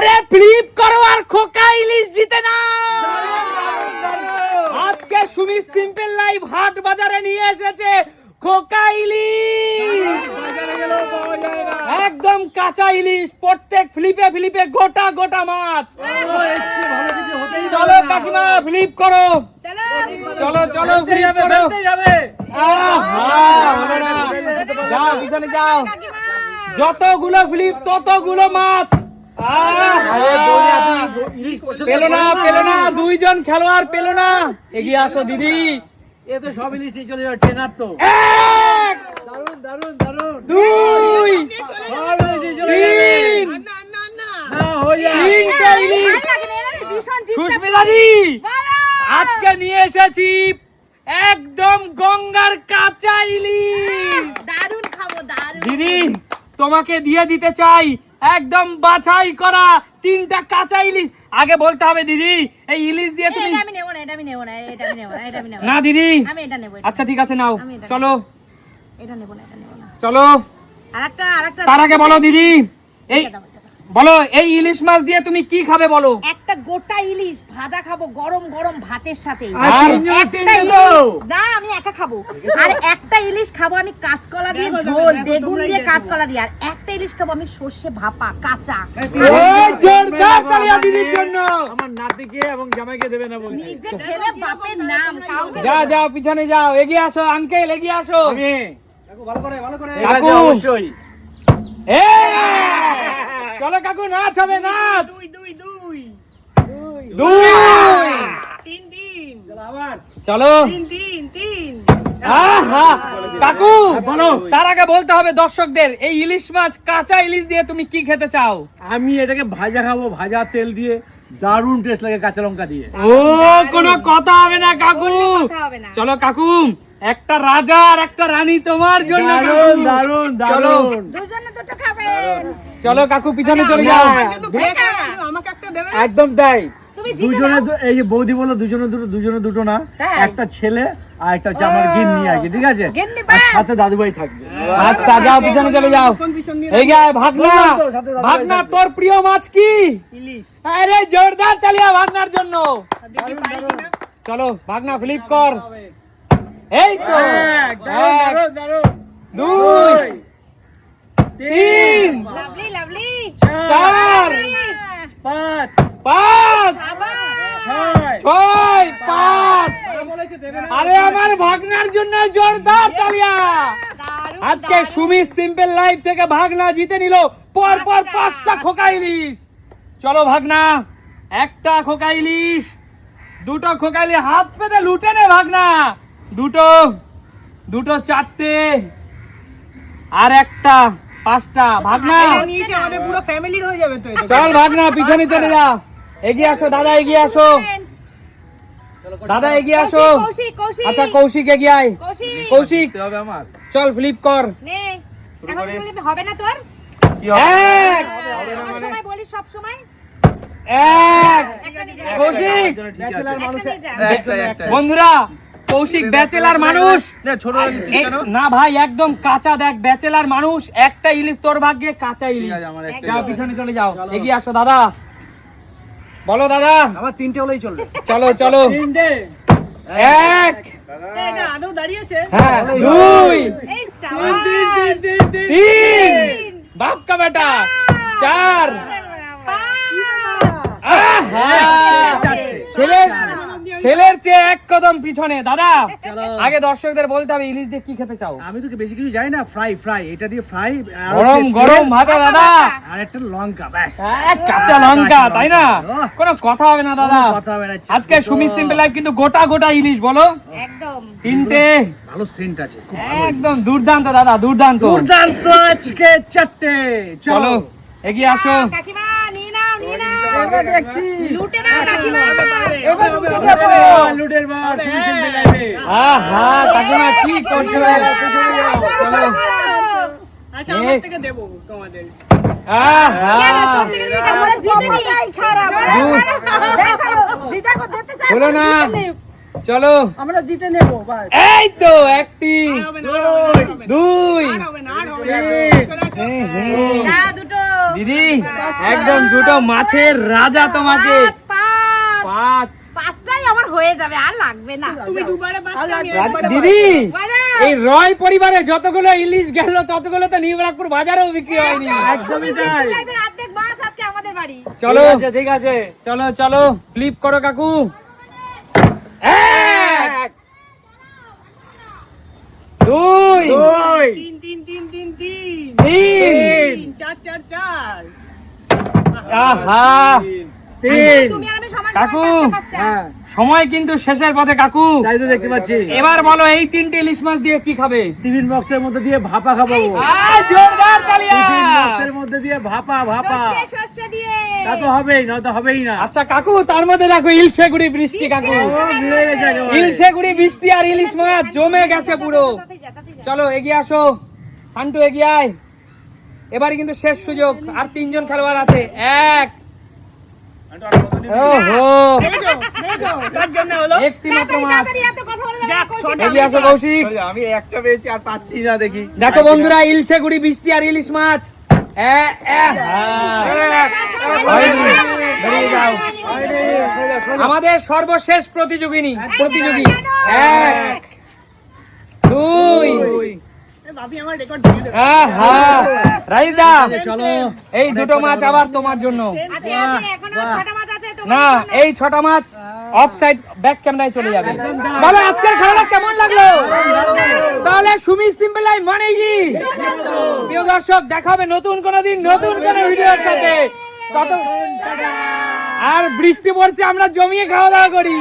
আরে ফ্লিপ করো আর খোকা ইলিশ জিতে না আজকে সুমি সিম্পল লাইভ হাট বাজারে নিয়ে এসেছে খোকা ইলিশ। একদম কাঁচা ইলিশ, প্রত্যেক ফ্লিপে ফ্লিপে গোটা গোটা মাছ। চলো কাকিমা, ফ্লিপ করো। চলো চলো, ফ্লিপ করো। যাও, পিছনে যাও। যতগুলো ফ্লিপ, ততগুলো মাছ। পেল না পেল না দুইজন খেলোয়াড় পেল না। এগিয়ে আসো দিদি। এ তো সব ইলিশ নিয়ে চলে ট্রেনার তো। দারুণ দারুণ দারুণ দুই তিন তিনটে ইলিশ সুস্মিতাদি আজকে নিয়ে এসেছি একদম গঙ্গার কাঁচা ইলিশ। দারুণ খাব দারুণ। দিদি তোমাকে দিয়ে দিতে চাই। একদম বাছাই করা তিনটা কাঁচা ইলিশ। আগে বলতে হবে দিদি এই ইলিশ দিয়ে তুমি আমি নেব না এটা আমি নেব না এটা আমি নেব না এটা আমি নেব না। না দিদি। আমি এটা নেব আচ্ছা ঠিক আছে নাও। চলো। এটা নেব না এটা নেব না। চলো। আরেকটা আরেকটা তার আগে বলো দিদি। এই। বলো এই ইলিশ মাছ দিয়ে তুমি কি খাবে বলো? একটা গোটা ইলিশ ভাজা খাব গরম গরম ভাতের সাথে। আর একটা ইলিশ না আমি একা খাব। আর একটা ইলিশ খাব আমি কাঁচকলা দিয়ে ঝোল বেগুন দিয়ে কাঁচকলা দিয়ে। আর একটা ইলিশ খাব আমি সর্ষে ভাপা কাঁচা। দিদির জন্য। আমার নাতিকে এবং জামাইকে দেবে না বলছে। নিজে খেলে বাপের নাম কাউকে যাও যাও পিছনে যাও এগিয়ে আসো আঙ্কেল এগিয়ে আসো। আমি কাকু। কাকু অবশ্যই। এই! চলো কাকু নাচ হবে নাচ। দুই চলো আহা! কাকু বলো। তার আগে বলতে হবে দর্শকদের এই ইলিশ মাছ কাঁচা ইলিশ দিয়ে তুমি কি খেতে চাও? আমি এটাকে ভাজা খাব ভাজা তেল দিয়ে দারুণ টেস্ট লাগে কাঁচা লঙ্কা দিয়ে। ও কোনো কথা হবে না কাকু। না। চলো কাকু একটা রাজা আর একটা রানী তোমার জন্য দারুণ। দারুণ দারুণ। দুজনে দুটো খাবেন। চলো কাকু পিছনে চলে যাও। একদম তাই দুজনে এই যে বৌদি বলল দুজনে দুটো দুজনে দুটো না। একটা ছেলে আর একটা হচ্ছে আমার গিন্নি কি ঠিক আছে? গিন্নি আর বাস। সাথে দাদুভাই থাকবে। আচ্ছা যাও পিছনে চলে যাও। এই গে ভাগনা। ভাগনা তোর প্রিয় মাছ কি? আরে জোরদার তালিয়া ভাগনার জন্য। চলো ভাগনা ফ্লিপ কর। এই তো। দারুণ, এক, দারুণ, দারুণ। দুই। তিন। Lovely lovely. চার। পাঁচ। পাঁচ। ছয়। ছয় পাঁচ। আরে আমার ভাগনার জন্য জোরদার তালিয়া। আজকে সুমি সিম্পল লাইফ থেকে ভাগনা জিতে নিল। পর পর পাঁচটা খোকা ইলিশ। চলো ভাগনা একটা খোকা ইলিশ দুটো খোকা ইলিশ। হাত পেতে লুটে নে ভাগনা। দুটো দুটো চারটে আর একটা। পাঁচটা ভাগনা। চল ভাগনা পিছনে চলে যা। এগিয়ে আসো দাদা এগিয়ে আসো। দাদা এগিয়ে আসো। আচ্ছা কৌশিক এগিয়ে আয়। কৌশিক। কৌশিক হবে আমার। চল ফ্লিপ কর। হবে না তোর? এক। সময় বলিস সব সময়? এক। একটা নিয়ে যা। কৌশিক। একটা নিয়ে যা। বন্ধুরা কৌশিক ব্যাচেলার মানুষ। না ভাই একদম কাঁচা দেখ ব্যাচেলার মানুষ। একটা ইলিশ তোর ভাগ্যে কাঁচা ইলিশ। যাও পিছনে চলে যাও। এগিয়ে আসো দাদা। বলো দাদা। আমার তিনটে হলেই চলবে। চলো চলো। তিনটে। এক। হ্যাঁ দুই। তিন বাপ কা বেটা। চার। আহা! ছেলের চেয়ে এক কদম পিছনে দাদা। আগে দর্শকদের বলতে হবে ইলিশ দিয়ে কি খেতে চাও? আমি তো বেশি কিছু জানি না ফ্রাই ফ্রাই এটা দিয়ে ফ্রাই গরম গরম ভাতা দাদা। আর একটা লঙ্কা ব্যাস। এক কাঁচা লঙ্কা তাই না। কোনো কথা হবে না দাদা। কথা হবে না, আজকে। সুমি সিম্পল লাইফ কিন্তু গোটা গোটা ইলিশ বলো। একদম। তিনটে। ভালো সেন্ট আছে একদম দুর্দান্ত দাদা দুর্দান্ত। দুর্দান্ত আজকে চারটে। চলো। এগিয়ে আসো। কাকিমা। নিয়ে নাও দেখছি। লুটের আহা কাকিমা কি করছ? চলো থেকে চলো। আমরা জিতে নেব এই তো একটি দুই হ্যাঁ, হ্যাঁ। দিদি একদম দুটো মাছের রাজা তোমাকে। পাঁচ পাঁচ। পাঁচ। পাঁচটাই আমার হয়ে যাবে আর লাগবে না। রাজ- দিদি এই রয় পরিবারে যতগুলো ইলিশ গেল ততগুলো তো নিউরাগপুর বাজারেও বিক্রি হয়নি। একদমই তাই। লাইভের অর্ধেক মাছ আজকে আমাদের বাড়ি। চলো। ঠিক আছে, ঠিক আছে। চলো চলো। ফ্লিপ করো কাকু। এক। দুই। দুই। তিন তিন তিন তিন তিন। তিন। চার চার চার। আহা। তিন। তুমি আর কাকু। হ্যাঁ। সময় কিন্তু শেষের পথে কাকু। তাই তো দেখতে পাচ্ছি। এবার বলো এই তিনটে ইলিশ মাছ দিয়ে কি খাবে? টিফিন বক্সের মধ্যে দিয়ে ভাপা খাব। জোরদার তালিয়া। টিফিন বক্সের মধ্যে দিয়ে ভাপা ভাপা। সর্ষে সর্ষে দিয়ে। তা তো হবেই না তো হবেই না। আচ্ছা কাকু তার মধ্যে দেখো ইলশেগুড়ি বৃষ্টি কাকু। ইলশেগুড়ি বৃষ্টি আর ইলিশ মাছ জমে গেছে পুরো। চলো এগিয়ে আসো। হান্টু এগিয়ে আয়। এবারে কিন্তু শেষ সুযোগ। আর তিনজন খেলোয়াড় আছে। এক। দেখি দেখো। বন্ধুরা ইলশেগুড়ি বৃষ্টি আর ইলিশ মাছ। হ্যাঁ। আমাদের সর্বশেষ প্রতিযোগিনী প্রতিযোগী। এক। দুই। রাইদা চলো। এই দুটো মাছ আবার তোমার জন্য। আছে, তোমার না এই ছটা মাছ অফ সাইড ব্যাক ক্যামেরায় চলে যাবে। বলো আজকের খেলাটা কেমন লাগল? তাহলে সুমি সিম্পল লাইফ মানে কি? প্রিয় দর্শক দেখা হবে নতুন কোন দিন নতুন কোন ভিডিওর সাথে। তত আর বৃষ্টি পড়ছে আমরা জমিয়ে খাওয়া দাওয়া করি